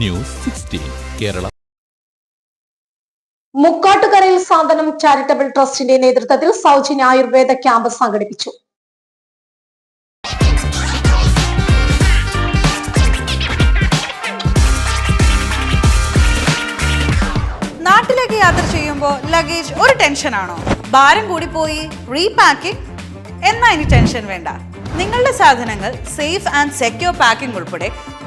News sixteen Kerala. മുക്കാട്ടുകരയിൽ Santhwanam charitable ട്രസ്റ്റിന്റെ നേതൃത്വത്തിൽ സൗജന്യ ആയുർവേദ ക്യാമ്പ് സംഘടിപ്പിച്ചു. നാട്ടിലേക്ക് യാത്ര ചെയ്യുമ്പോൾ ലഗേജ് ഒരു ടെൻഷനാണോ ഭാരം കൂടി പോയി റീപാക്കിംഗ് എന്നാ ഇനി ടെൻഷൻ വേണ്ട. നിങ്ങളുടെ സാധനങ്ങൾ സേഫ് ആൻഡ് സെക്യൂർ പാക്കിംഗ് ഉൾപ്പെടെ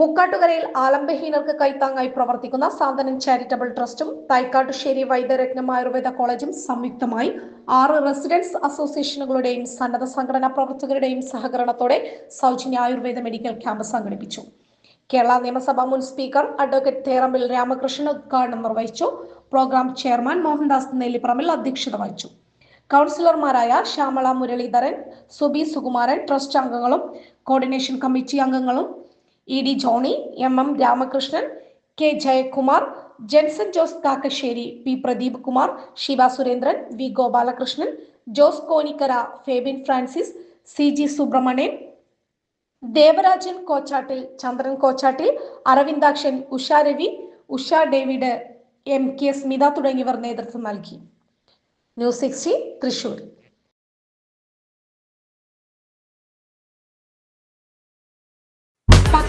മുക്കാട്ടുകരയിൽ ആലംബഹീനർക്ക് കൈത്താങ്ങായി പ്രവർത്തിക്കുന്ന സാന്തനം ചാരിറ്റബിൾ ട്രസ്റ്റും തൈക്കാട്ടുശ്ശേരി വൈദ്യരത്നം ആയുർവേദ കോളേജും സംയുക്തമായി ആറ് റെസിഡൻസ് അസോസിയേഷനുകളുടെയും സന്നദ്ധ സംഘടനാ പ്രവർത്തകരുടെയും സഹകരണത്തോടെ സൗജന്യ ആയുർവേദ മെഡിക്കൽ ക്യാമ്പ് സംഘടിപ്പിച്ചു. കേരള നിയമസഭാ മുൻ സ്പീക്കർ അഡ്വക്കേറ്റ് തേറമ്പിൽ രാമകൃഷ്ണൻ ഉദ്ഘാടനം നിർവഹിച്ചു. പ്രോഗ്രാം ചെയർമാൻ മോഹൻദാസ് നെല്ലിപ്പറമ്പിൽ അധ്യക്ഷത വഹിച്ചു. കൗൺസിലർമാരായ ശ്യാമള മുരളീധരൻ സുബി സുകുമാരൻ ട്രസ്റ്റ് അംഗങ്ങളും കോർഡിനേഷൻ കമ്മിറ്റി അംഗങ്ങളും E D Johny M M Ramakrishnan K Jayakumar Jenson Jose Kakkassery P Pradeep Kumar Siva Surendran V Gopalakrishnan Jose Konikkara Febin Francis C G Subrahmanian Devarajan Kochattil Chandran Kochattil Aravindakshan Usha Ravi Usha David M K Smitha തുടങ്ങിയവർ നേതൃത്വം നൽകി. News sixty Thrissur.